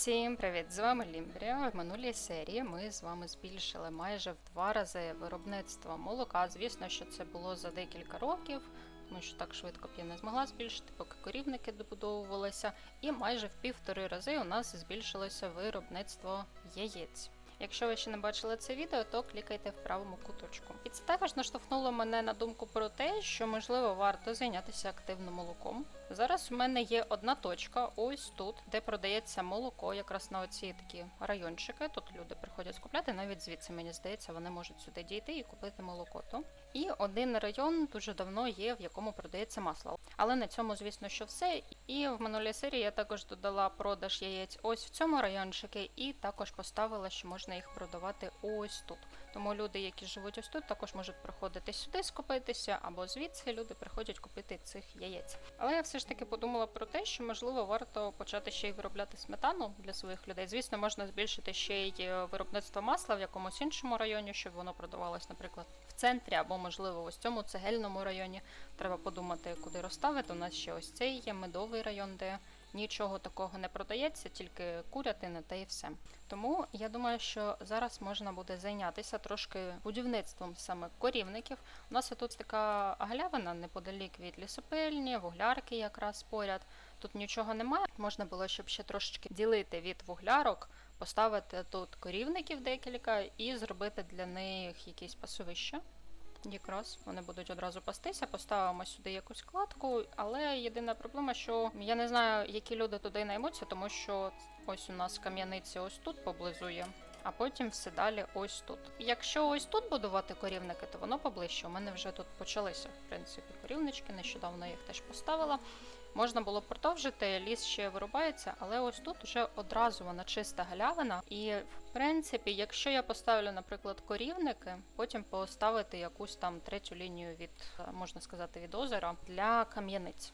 Всім привіт! З вами Лімбрія. В минулій серії ми з вами збільшили майже в два рази виробництво молока. Звісно, що це було за декілька років, тому що так швидко б я не змогла збільшити, поки корівники добудовувалися. І майже в півтори рази у нас збільшилося виробництво яєць. Якщо ви ще не бачили це відео, то клікайте в правому куточку. І це також наштовхнуло мене на думку про те, що можливо варто зайнятися активно молоком. Зараз у мене є одна точка, ось тут, де продається молоко, якраз на оці такі райончики. Тут люди приходять скупляти, навіть звідси мені здається, вони можуть сюди дійти і купити молоко. І один район дуже давно є, в якому продається масло. Але на цьому, звісно, що все. І в минулій серії я також додала продаж яєць ось в цьому райончику, і також поставила, що можна їх продавати ось тут. Тому люди, які живуть ось тут, також можуть приходити сюди скупитися, або звідси люди приходять купити цих яєць. Але я все ж таки подумала про те, що можливо варто почати ще й виробляти сметану для своїх людей. Звісно, можна збільшити ще й е, виробництво масла в якомусь іншому районі, щоб воно продавалось, наприклад, центрі, або можливо ось цьому цегельному районі. Треба подумати, куди розставити. У нас ще ось цей є медовий район, де нічого такого не продається, тільки курятина та і все. Тому я думаю, що зараз можна буде зайнятися трошки будівництвом саме корівників. У нас тут така галявина неподалік від лісопильні, вуглярки якраз поряд. Тут нічого немає. Можна було, щоб ще трошечки ділити від вуглярок, поставити тут корівників декілька і зробити для них якісь пасовища. Якраз вони будуть одразу пастися, поставимо сюди якусь кладку, але єдина проблема, що я не знаю, які люди туди наймуться, тому що ось у нас кам'яниці ось тут поблизу є, а потім все далі ось тут. Якщо ось тут будувати корівники, то воно поближче. У мене вже тут почалися, в принципі, корівнички, нещодавно їх теж поставила. Можна було продовжити, ліс ще вирубається, але ось тут вже одразу вона чиста галявина. І в принципі, якщо я поставлю, наприклад, корівники, потім поставити якусь там третю лінію від, можна сказати, від озера для кам'яниць.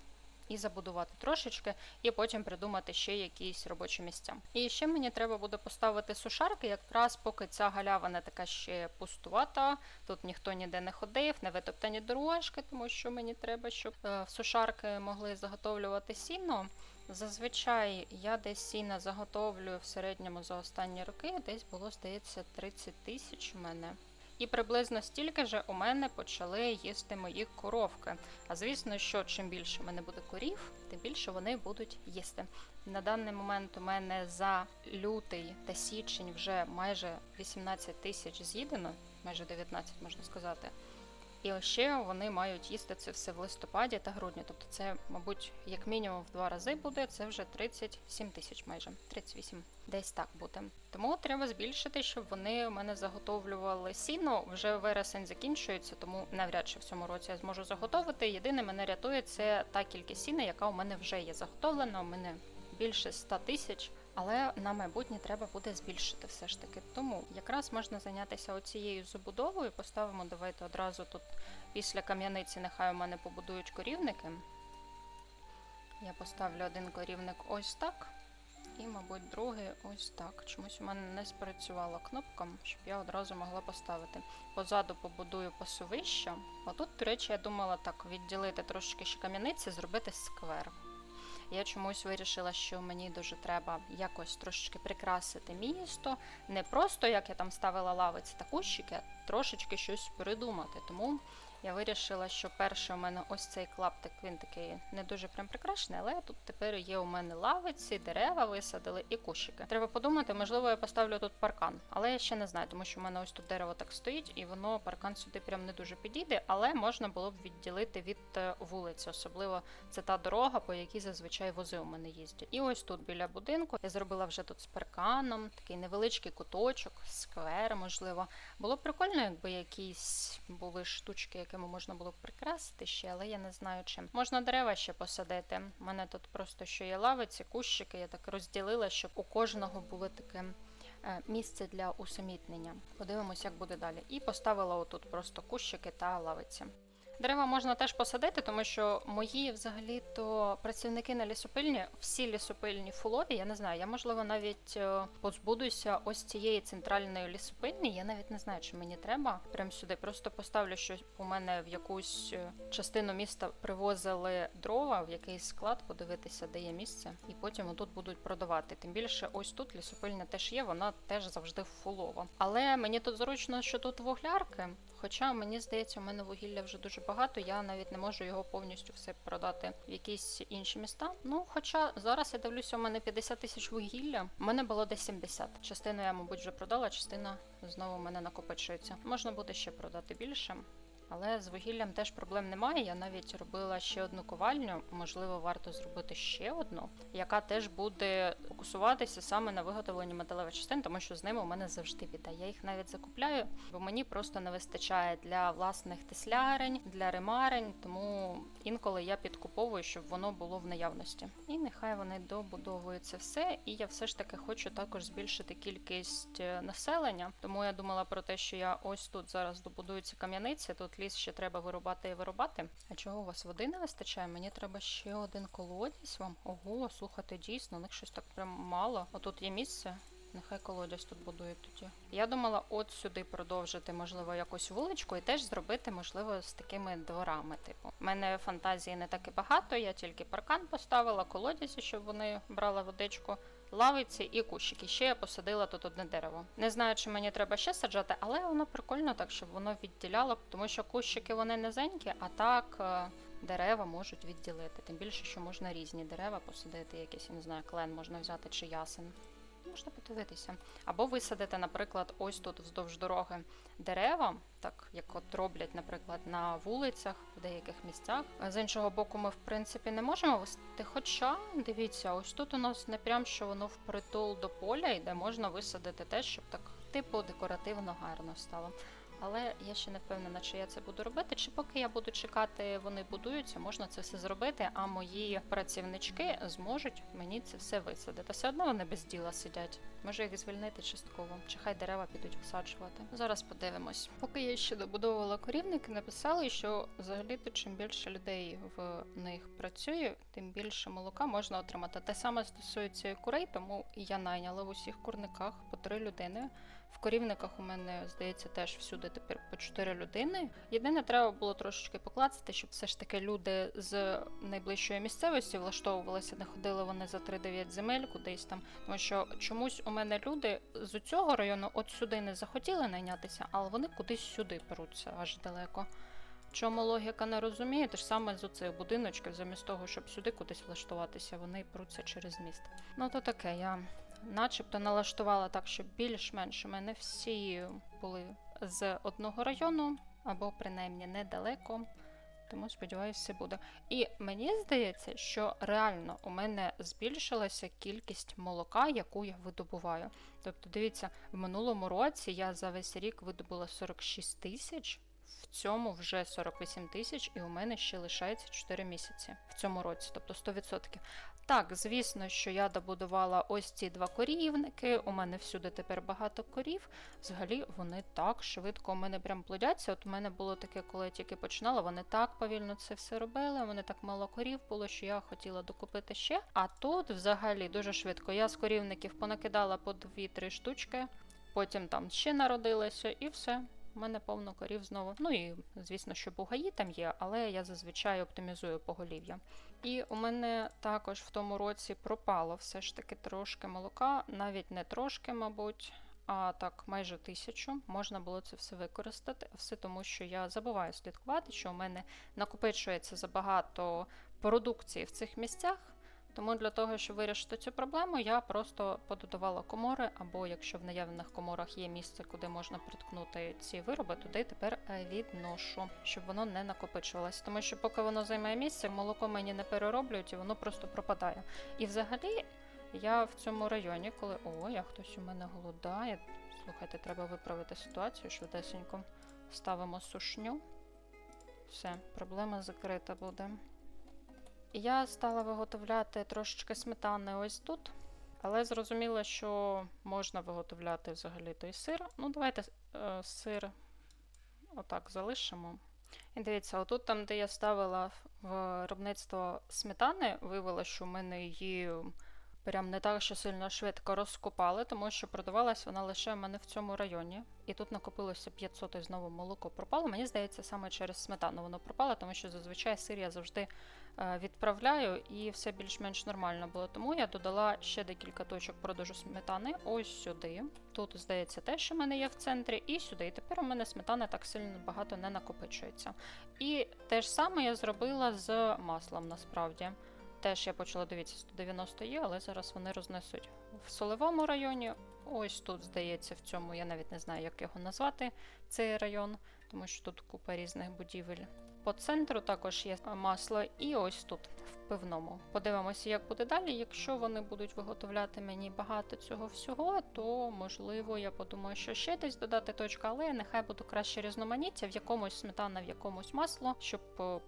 І забудувати трошечки, і потім придумати ще якісь робочі місця. І ще мені треба буде поставити сушарки, якраз поки ця галявина така ще пустувата. Тут ніхто ніде не ходив, не витоптані дорожки, тому що мені треба, щоб е, сушарки могли заготовлювати сіно. Зазвичай я десь сіна заготовлюю в середньому за останні роки, десь було, здається, 30 тисяч у мене. І приблизно стільки ж у мене почали їсти мої коровки. А звісно, що чим більше в мене буде корів, тим більше вони будуть їсти. На даний момент у мене за лютий та січень вже майже 18 тисяч з'їдено, майже 19 можна сказати. І ще вони мають їсти це все в листопаді та грудні. Тобто це, мабуть, як мінімум в два рази буде, це вже 37 тисяч майже, 38, десь так буде. Тому треба збільшити, щоб вони у мене заготовлювали сіно. Вже вересень закінчується, тому навряд чи в цьому році я зможу заготовити. Єдине мене рятує це та кількість сіна, яка у мене вже є заготовлена. У мене більше 100 тисяч. Але на майбутнє треба буде збільшити все ж таки. Тому якраз можна зайнятися оцією забудовою. Поставимо, давайте одразу тут після кам'яниці, нехай у мене побудують корівники. Я поставлю один корівник ось так. І, мабуть, другий ось так. Чомусь у мене не спрацювала кнопка, щоб я одразу могла поставити. Позаду побудую пасовище. Отут, до речі, я думала так відділити трошки ще кам'яниці, зробити сквер. Я чомусь вирішила, що мені дуже треба якось трошечки прикрасити місто. Не просто як я там ставила лавиці та кущики, а трошечки щось придумати. Тому я вирішила, що перше у мене ось цей клаптик, він такий не дуже прям прикрашений, але тут тепер є у мене лавиці, дерева висадили і кущики. Треба подумати, можливо, я поставлю тут паркан, але я ще не знаю, тому що в мене ось тут дерево так стоїть, і воно паркан сюди прям не дуже підійде, але можна було б відділити від е, вулиці, особливо це та дорога, по якій зазвичай вози у мене їздять. І ось тут біля будинку я зробила вже тут з парканом, такий невеличкий куточок, сквер, можливо. Було б прикольно, якби якісь були штучки, якими можна було б прикрасити ще, але я не знаю чим. Можна дерева ще посадити. У мене тут просто що є лавиці, кущики, я так розділила, щоб у кожного було таке. е, Місце для усамітнення. Подивимось, як буде далі. І поставила отут просто кущики та лавиці. Дерева можна теж посадити, тому що мої взагалі-то працівники на лісопильні, всі лісопильні фулові, я не знаю, я можливо навіть е, позбудуся ось цієї центральної лісопильні. Я навіть не знаю, чи мені треба прямо сюди. Просто поставлю, що у мене в якусь е, частину міста привозили дрова, в якийсь склад, подивитися, де є місце, і потім отут будуть продавати. Тим більше, ось тут лісопильня теж є, вона теж завжди фулова. Але мені тут зручно, що тут вуглярки. Хоча мені здається, у мене вугілля вже дуже багато, я навіть не можу його повністю все продати в якісь інші міста. Ну, хоча зараз я дивлюся, у мене 50 тисяч вугілля, у мене було десь 70. Частину я, мабуть, вже продала, частина знову у мене накопичується. Можна буде ще продати більше. Але з вугіллям теж проблем немає. Я навіть робила ще одну ковальню. Можливо, варто зробити ще одну, яка теж буде фокусуватися саме на виготовленні металевих частин, тому що з ними у мене завжди біда. Я їх навіть закупляю, бо мені просто не вистачає для власних теслярень, для ремарень. Тому інколи я підкуповую, щоб воно було в наявності. І нехай вони добудовуються все. І я все ж таки хочу також збільшити кількість е, населення. Тому я думала про те, що я ось тут зараз добудую ці кам'яниці. Тут ліс ще треба вирубати і вирубати. А чого у вас води не вистачає? Мені треба ще один колодязь вам. Ого, слухайте, дійсно, у них щось так прям мало. Отут є місце. Нехай колодязь тут будують тоді. Я думала, от сюди продовжити, можливо, якусь вуличку і теж зробити, можливо, з такими дворами. Типу, У мене фантазії не так і багато. Я тільки паркан поставила, колодязі, щоб вони брали водичку. Лавиці і кущики. Ще я посадила тут одне дерево. Не знаю, чи мені треба ще саджати, але воно прикольно так, щоб воно відділяло, тому що кущики вони низенькі, а так е, дерева можуть відділити. Тим більше, що можна різні дерева посадити, якийсь, я не знаю, клен можна взяти чи ясен. Можна подивитися. Або висадити, наприклад, ось тут вздовж дороги дерева, так як от роблять, наприклад, на вулицях в деяких місцях. З іншого боку, ми в принципі не можемо висадити. Хоча дивіться, ось тут у нас не прям що воно впритул до поля, і де можна висадити те, щоб так типу декоративно гарно стало. Але я ще не впевнена, чи я це буду робити, чи поки я буду чекати, вони будуються, можна це все зробити, а мої працівнички зможуть мені це все висадити. Все одно вони без діла сидять. Може їх звільнити частково, чи хай дерева підуть висаджувати. Зараз подивимось. Поки я ще добудовувала корівники, написали, що взагалі-то чим більше людей в них працює, тим більше молока можна отримати. Те саме стосується і курей, тому я найняла в усіх курниках три людини. В корівниках у мене, здається, теж всюди тепер по 4 людини. Єдине, треба було трошечки покласти, щоб все ж таки люди з найближчої місцевості влаштовувалися, не ходили вони за 3-9 земель кудись там. Тому що чомусь у мене люди з цього району от сюди не захотіли найнятися, але вони кудись сюди перуться аж далеко. Чому логіка не розумію, те ж саме з оцих будиночків, замість того, щоб сюди кудись влаштуватися, вони пруться через міст. Ну то таке, я начебто налаштувала так, щоб більш-менш у мене всі були з одного району, або принаймні недалеко. Тому сподіваюся, буде. І мені здається, що реально у мене збільшилася кількість молока, яку я видобуваю. Тобто, дивіться, в минулому році я за весь рік видобула 46 тисяч, в цьому вже 48 тисяч, і у мене ще лишається 4 місяці в цьому році, тобто 100%. Так, звісно, що я добудувала ось ці два корівники. У мене всюди тепер багато корів. Взагалі вони так швидко у мене прям плодяться. От у мене було таке, коли я тільки починала, вони так повільно це все робили. У мене так мало корів було, що я хотіла докупити ще. А тут взагалі дуже швидко. Я з корівників понакидала по 2-3 штучки, потім там ще народилося і все. У мене повно корів знову. Ну і звісно, що бугаї там є, але я зазвичай оптимізую поголів'я. І у мене також в тому році пропало все ж таки трошки молока, навіть не трошки, мабуть. А так, майже тисячу можна було це все використати. Все тому, що я забуваю слідкувати, що у мене накопичується забагато продукції в цих місцях. Тому для того, щоб вирішити цю проблему, я просто пододавала комори, або якщо в наявних коморах є місце, куди можна приткнути ці вироби, туди тепер е, відношу, щоб воно не накопичувалося. Тому що поки воно займає місце, молоко мені не перероблюють і воно просто пропадає. І взагалі я в цьому районі, коли о, я хтось у мене голодає. Слухайте, треба виправити ситуацію швидесенько. Ставимо сушню. Все, проблема закрита буде. Я стала виготовляти трошечки сметани ось тут, але зрозуміла, що можна виготовляти взагалі той сир. Ну, давайте е, сир отак залишимо. І дивіться, отут там, де я ставила виробництво сметани, виявилося, що в мене її прям не так, що сильно швидко розкопали, тому що продавалась вона лише в мене в цьому районі. І тут накопилося 500 і знову молоко пропало. Мені здається, саме через сметану воно пропало, тому що зазвичай сир я завжди відправляю і все більш-менш нормально було. Тому я додала ще декілька точок продажу сметани ось сюди. Тут, здається, те, що в мене є в центрі, і сюди. І тепер у мене сметана так сильно багато не накопичується. І те ж саме я зробила з маслом насправді. Теж я почала дивитися, 190 є, але зараз вони рознесуть в солевому районі. Ось тут, здається, в цьому я навіть не знаю, як його назвати, цей район, тому що тут купа різних будівель. По центру також є масло, і ось тут, в пивному. Подивимося, як буде далі. Якщо вони будуть виготовляти мені багато цього всього, то можливо я подумаю, що ще десь додати точка, але нехай буде краще різноманіття, в якомусь сметана, в якомусь масло, щоб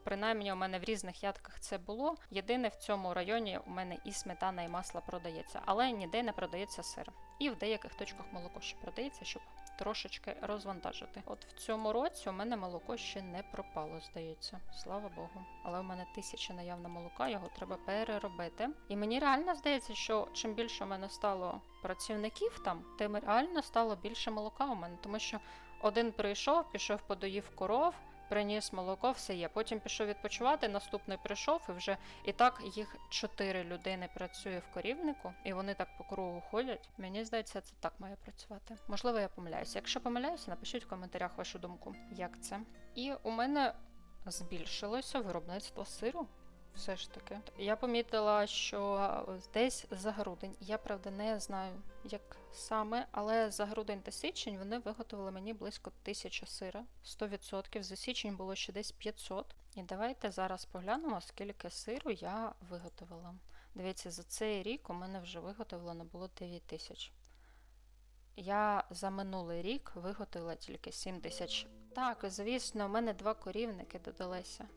принаймні у мене в різних ядках це було. Єдине в цьому районі у мене і сметана, і масло продається, але ніде не продається сир. І в деяких точках молоко ще продається, щоб трошечки розвантажити. От в цьому році у мене молоко ще не пропало, здається. Слава Богу. Але у мене тисяча наявна молока, його треба переробити. І мені реально здається, що чим більше у мене стало працівників там, тим реально стало більше молока у мене, тому що один прийшов, пішов, подоїв коров. Приніс молоко, все є. Потім пішов відпочивати. Наступний прийшов, і вже і так їх чотири людини працює в корівнику, і вони так по кругу ходять. Мені здається, це так має працювати. Можливо, я помиляюся. Якщо помиляюся, напишіть в коментарях вашу думку, як це. І у мене збільшилося виробництво сиру. Все ж таки, я помітила, що десь за грудень, я правда не знаю, як саме, але за грудень та січень вони виготовили мені близько тисячі сира, 100%. За січень було ще десь 500. І давайте зараз поглянемо, скільки сиру я виготовила. Дивіться, за цей рік у мене вже виготовлено було 9 тисяч. Я за минулий рік виготовила тільки 7 тисяч. Так, звісно, у мене два корівники додалися.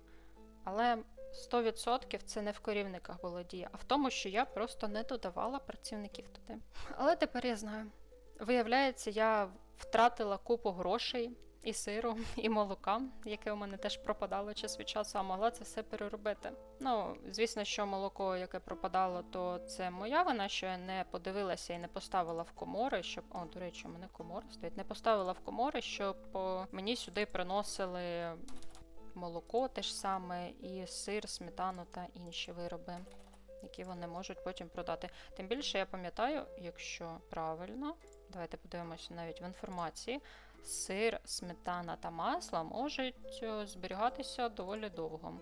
Але 100% це не в корівниках було дія, а в тому, що я просто не додавала працівників туди. Але тепер я знаю. Виявляється, я втратила купу грошей і сиру, і молока, яке у мене теж пропадало час від часу, а могла це все переробити. Ну, звісно, що молоко, яке пропадало, то це моя вина, що я не подивилася і не поставила в комори, щоб. О, до речі, у мене комора стоїть. Не поставила в комори, щоб мені сюди приносили молоко те ж саме, і сир, сметану та інші вироби, які вони можуть потім продати. Тим більше я пам'ятаю, якщо правильно, давайте подивимося навіть в інформації, сир, сметана та масло можуть е, зберігатися доволі довго.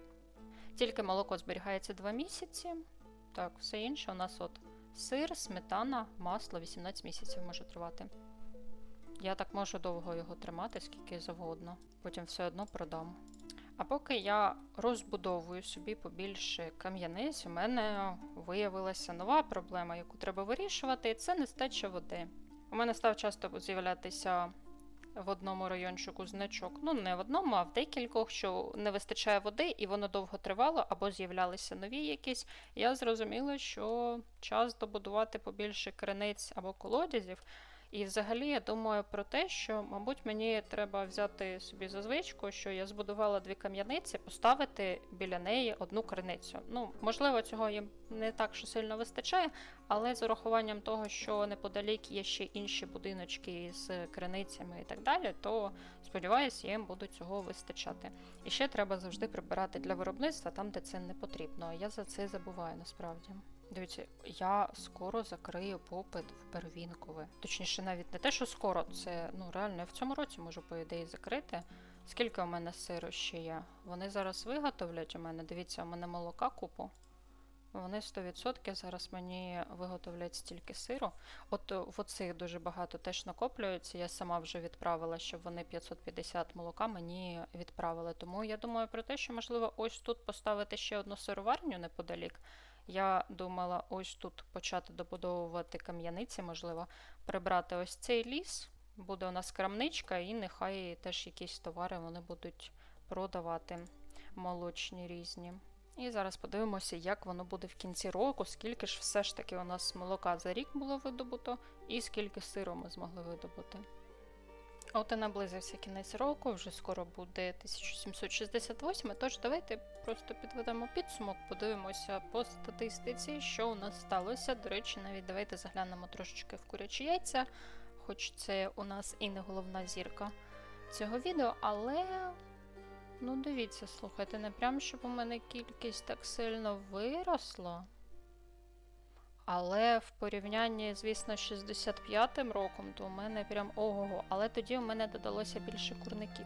Тільки молоко зберігається 2 місяці. Так, все інше у нас от сир, сметана, масло 18 місяців може тривати. Я так можу довго його тримати, скільки завгодно. Потім все одно продам. А поки я розбудовую собі побільше кам'яниць, у мене виявилася нова проблема, яку треба вирішувати, і це нестача води. У мене став часто з'являтися в одному райончику значок. Ну, не в одному, а в декількох, що не вистачає води, і воно довго тривало, або з'являлися нові якісь. Я зрозуміла, що час добудувати побільше криниць або колодязів. І взагалі я думаю про те, що, мабуть, мені треба взяти собі за звичку, що я збудувала дві кам'яниці, поставити біля неї одну криницю. Ну, можливо, цього їм не так, що сильно вистачає, але з урахуванням того, що неподалік є ще інші будиночки з криницями і так далі, то сподіваюся, їм буде цього вистачати. І ще треба завжди прибирати для виробництва там, де це не потрібно. Я за це забуваю насправді. Дивіться, я скоро закрию попит в первінкове. Точніше, навіть не те, що скоро, це ну реально я в цьому році можу, по ідеї, закрити. Скільки у мене сиру ще є? Вони зараз виготовлять у мене. Дивіться, у мене молока купу. Вони 100% зараз мені виготовлять стільки сиру. От в оцих дуже багато теж накоплюється. Я сама вже відправила, щоб вони 550 молока мені відправили. Тому я думаю про те, що можливо ось тут поставити ще одну сироварню неподалік. Я думала ось тут почати добудовувати кам'яниці, можливо, прибрати ось цей ліс. Буде у нас крамничка, і нехай теж якісь товари вони будуть продавати молочні різні. І зараз подивимося, як воно буде в кінці року, скільки ж все ж таки у нас молока за рік було видобуто, і скільки сиру ми змогли видобути. От і наблизився кінець року, вже скоро буде 1768, тож давайте просто підведемо підсумок, подивимося по статистиці, що у нас сталося. До речі, навіть давайте заглянемо трошечки в курячі яйця, хоч це у нас і не головна зірка цього відео, але ну дивіться, слухайте, не прям щоб у мене кількість так сильно виросла. Але в порівнянні, звісно, з 65-м роком, то у мене прям ого-го. Але тоді у мене додалося більше курників.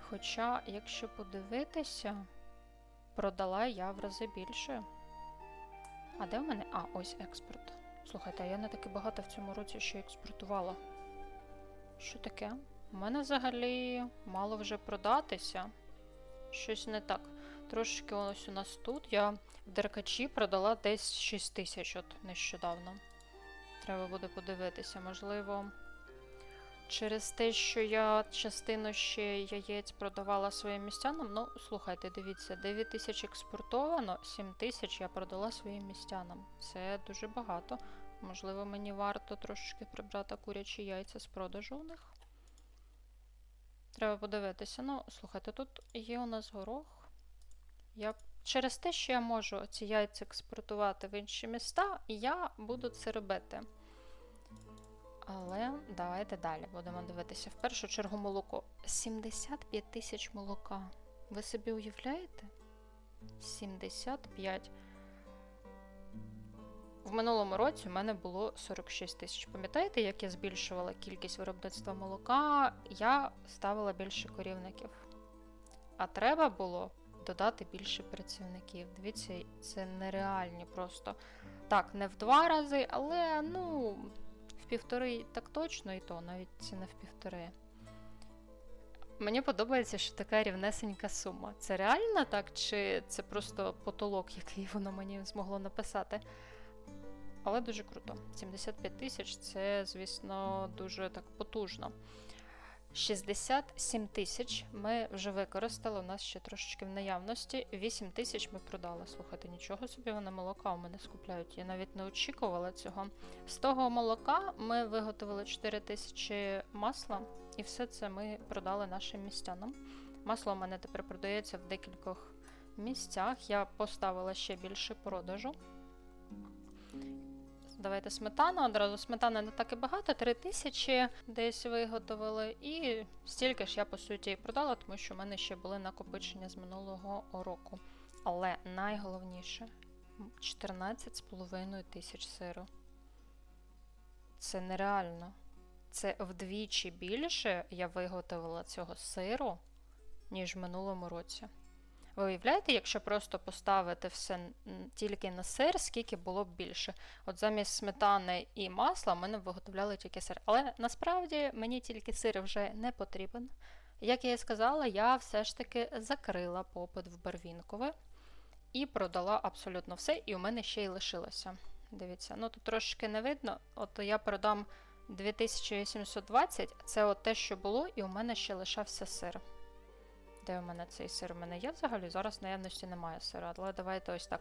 Хоча, якщо подивитися, продала я в рази більше. А де в мене? А, ось експорт. Слухайте, я не таки багато в цьому році ще експортувала. Що таке? У мене взагалі мало вже продатися. Щось не так. Трошки ось у нас тут. Я в Деркачі продала десь 6 тисяч от нещодавно. Треба буде подивитися, можливо. Через те, що я частину ще яєць продавала своїм містянам. Ну, слухайте, дивіться, 9 тисяч експортовано, 7 тисяч я продала своїм містянам. Це дуже багато. Можливо, мені варто трошечки прибрати курячі яйця з продажу у них. Треба подивитися. Ну, слухайте, тут є у нас горох. Я через те, що я можу ці яйця експортувати в інші міста, я буду це робити. Але давайте далі будемо дивитися. В першу чергу молоко. 75 тисяч молока. Ви собі уявляєте? 75. В минулому році у мене було 46 тисяч. Пам'ятаєте, як я збільшувала кількість виробництва молока? Я ставила більше корівників. А треба було додати більше працівників. Дивіться, це нереальні просто. Так, не в два рази, але ну, в півтори так точно, і то навіть це не в півтори. Мені подобається, що така рівнесенька сума. Це реально так, чи це просто потолок, який воно мені змогло написати? Але дуже круто. 75 тисяч це, звісно, дуже так потужно. 67 тисяч ми вже використали, у нас ще трошечки в наявності. 8 тисяч ми продали. Слухайте, нічого собі вони молока у мене скупляють. Я навіть не очікувала цього. З того молока ми виготовили 4 тисячі масла, і все це ми продали нашим містянам. Масло у мене тепер продається в декількох місцях. Я поставила ще більше продажу. Давайте сметану. Одразу сметани не так і багато, 3 тисячі десь виготовили. І стільки ж я, по суті, і продала, тому що в мене ще були накопичення з минулого року. Але найголовніше 14,5 тисяч сиру. Це нереально. Це вдвічі більше я виготовила цього сиру, ніж в минулому році. Ви уявляєте, якщо просто поставити все тільки на сир, скільки було б більше? От замість сметани і масла в мене виготовляли тільки сир. Але насправді мені тільки сир вже не потрібен. Як я і сказала, я все ж таки закрила попит в Барвінкове і продала абсолютно все, і у мене ще й лишилося. Дивіться, ну тут трошки не видно. От я продам 2820, це от те, що було, і у мене ще лишався сир. Де у мене цей сир? У мене є взагалі? Зараз наявності немає сира, але давайте ось так.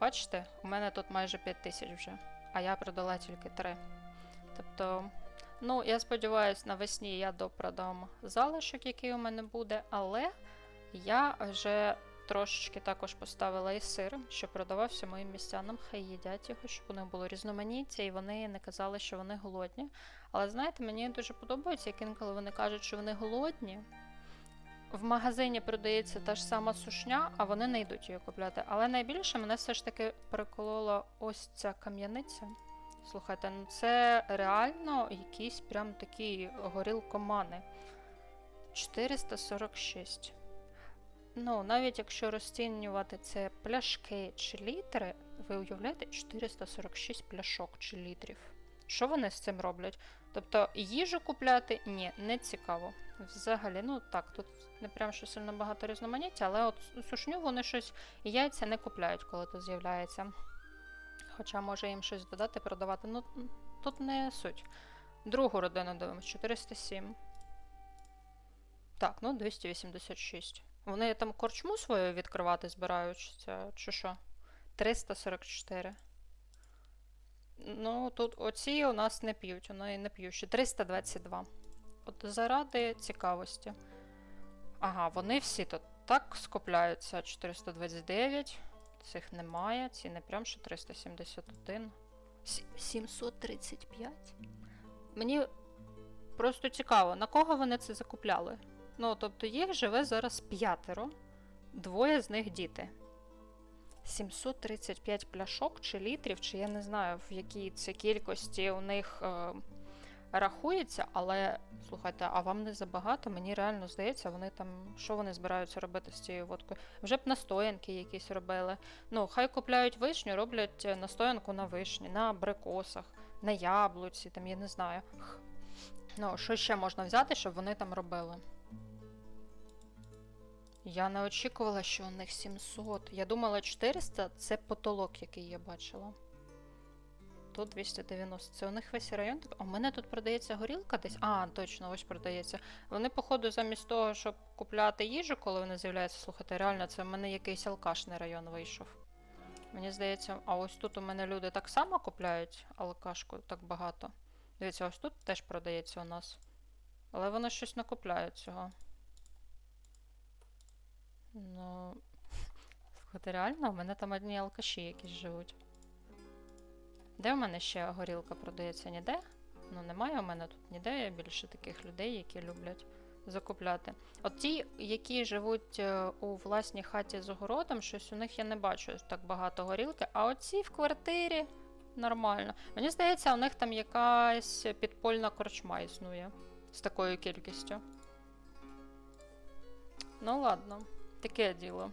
Бачите, у мене тут майже 5 тисяч вже, а я продала тільки 3. Тобто, ну, я сподіваюся, навесні я допродам залишок, який у мене буде, але я вже трошечки також поставила і сир, що продавався моїм містянам, хай їдять його, щоб у них було різноманіття, і вони не казали, що вони голодні. Але знаєте, мені дуже подобається, як інколи вони кажуть, що вони голодні. В магазині продається та ж сама сушня, а вони не йдуть її купляти. Але найбільше мене все ж таки переколола ось ця кам'яниця. Слухайте, ну це реально якісь прям такі горілкомани. 446. Ну, навіть якщо розцінювати це пляшки чи літри, ви уявляєте 446 пляшок чи літрів. Що вони з цим роблять? Тобто їжу купляти ні, не цікаво. Взагалі, ну так, тут не прям що сильно багато різноманіття, але от сушню вони щось яйця не купляють, коли тут з'являється. Хоча може їм щось додати, продавати. Ну, тут не суть. Другу родину дивимось, 407. Так, ну 286. Вони там корчму свою відкривати збираються, чи що? 344. Ну, тут оці у нас не п'ють, вони не п'ють. ще 322. от заради цікавості. Ага, вони всі тут так скупляються. 429. Цих немає. Ці не прям що 371. 735. Мені просто цікаво, на кого вони це закупляли. Ну, тобто їх живе зараз п'ятеро, двоє з них діти. 735 пляшок чи літрів, чи я не знаю, в якій це кількості у них е, рахується, але слухайте, а вам не забагато? Мені реально здається, вони там, що вони збираються робити з цією водкою? Вже б настоянки якісь робили. Ну, хай купляють вишню, роблять е, настоянку на вишні, на абрикосах, на яблуці, там я не знаю. Ну, що ще можна взяти, щоб вони там робили? Я не очікувала, що у них 700. Я думала, 400 це потолок, який я бачила. Тут 290. Це у них весь район. У мене тут продається горілка десь. А, точно, ось продається. Вони, походу, замість того, щоб купляти їжу, коли вони з'являються, слухайте, реально, це в мене якийсь алкашний район вийшов. Мені здається, а ось тут у мене люди так само купляють алкашку так багато. Дивіться, ось тут теж продається у нас. Але вони щось не купляють цього. Ну. Слухайте, реально, у мене там одні алкаші якісь живуть. Де в мене ще горілка продається? Ніде? Ну, немає у мене тут ніде більше таких людей, які люблять закупляти. От ті, які живуть е, у власній хаті з огородом, щось у них я не бачу так багато горілки. А оці в квартирі нормально. Мені здається, у них там якась підпольна корчма існує з такою кількістю. Ну, ладно, таке діло.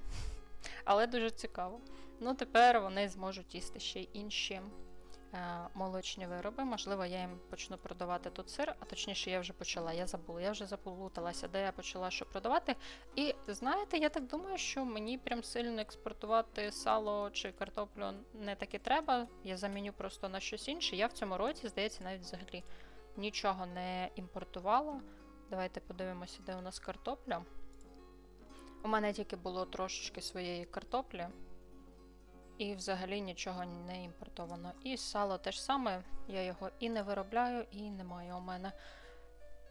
Але дуже цікаво. Ну, тепер вони зможуть їсти ще й інші е, молочні вироби. Можливо, я їм почну продавати тут сир, а точніше, я вже почала, я забула, я вже заплуталася, де я почала що продавати. І знаєте, я так думаю, що мені прям сильно експортувати сало чи картоплю не так і треба. Я заміню просто на щось інше. Я в цьому році, здається, навіть взагалі нічого не імпортувала. Давайте подивимося, де у нас картопля. У мене тільки було трошечки своєї картоплі. І взагалі нічого не імпортовано. І сало теж саме, я його і не виробляю, і немає у мене.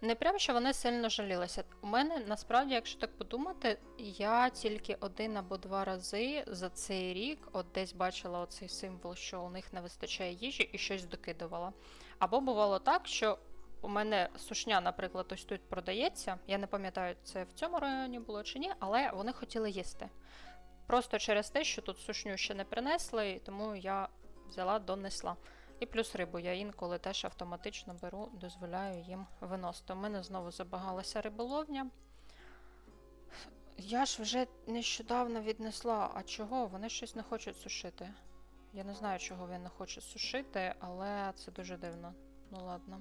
Не прям, що вони сильно жалілися. У мене насправді, якщо так подумати, я тільки один або два рази за цей рік от десь бачила оцей символ, що у них не вистачає їжі і щось докидувала. Або бувало так, що у мене сушня, наприклад, ось тут продається. Я не пам'ятаю, це в цьому районі було чи ні, але вони хотіли їсти. Просто через те, що тут сушню ще не принесли, тому я взяла, донесла. І плюс рибу я інколи теж автоматично беру, дозволяю їм виносити. У мене знову забагалася риболовня. Я ж вже нещодавно віднесла. А чого? Вони щось не хочуть сушити. Я не знаю, чого він не хоче сушити, але це дуже дивно. Ну ладно.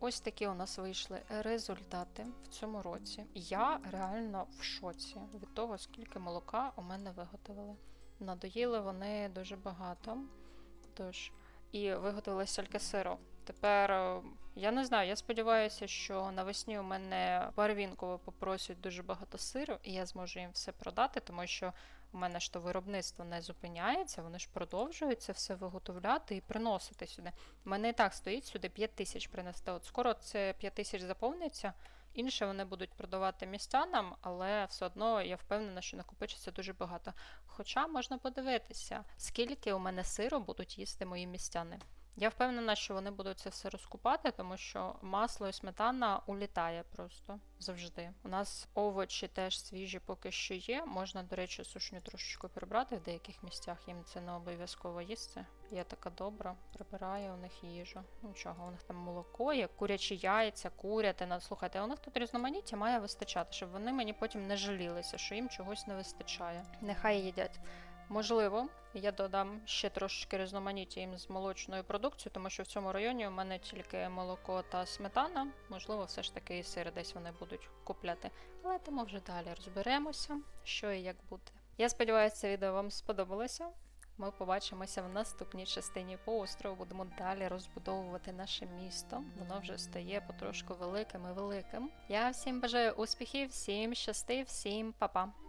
Ось такі у нас вийшли результати в цьому році. Я реально в шоці від того, скільки молока у мене виготовили. Надоїли вони дуже багато. Тож, і виготовили стільки сиру. Тепер е, я не знаю, я сподіваюся, що навесні у мене барвінково попросять дуже багато сиру, і я зможу їм все продати, тому що у мене ж то виробництво не зупиняється, вони ж продовжують це все виготовляти і приносити сюди. У мене і так стоїть сюди 5 тисяч принести. От скоро це 5 тисяч заповниться. Інше вони будуть продавати містянам, але все одно я впевнена, що накопичиться дуже багато. Хоча можна подивитися, скільки у мене сиру будуть їсти мої містяни. Я впевнена, що вони будуть це все розкупати, тому що масло і сметана улітає просто завжди. У нас овочі теж свіжі поки що є. Можна, до речі, сушню трошечку прибрати в деяких місцях. Їм це не обов'язково їсти. Я така добра, прибираю у них їжу. Нічого, у них там молоко є, курячі яйця, курятина. Слухайте, у них тут різноманіття має вистачати, щоб вони мені потім не жалілися, що їм чогось не вистачає. Нехай їдять. Можливо, я додам ще трошечки різноманіття їм з молочною продукцією, тому що в цьому районі у мене тільки молоко та сметана. Можливо, все ж таки і сир десь вони будуть купляти. Але тому вже далі розберемося, що і як буде. Я сподіваюся, це відео вам сподобалося. Ми побачимося в наступній частині по острову. Будемо далі розбудовувати наше місто. Воно вже стає потрошку великим і великим. Я всім бажаю успіхів, всім щасти, всім па-па!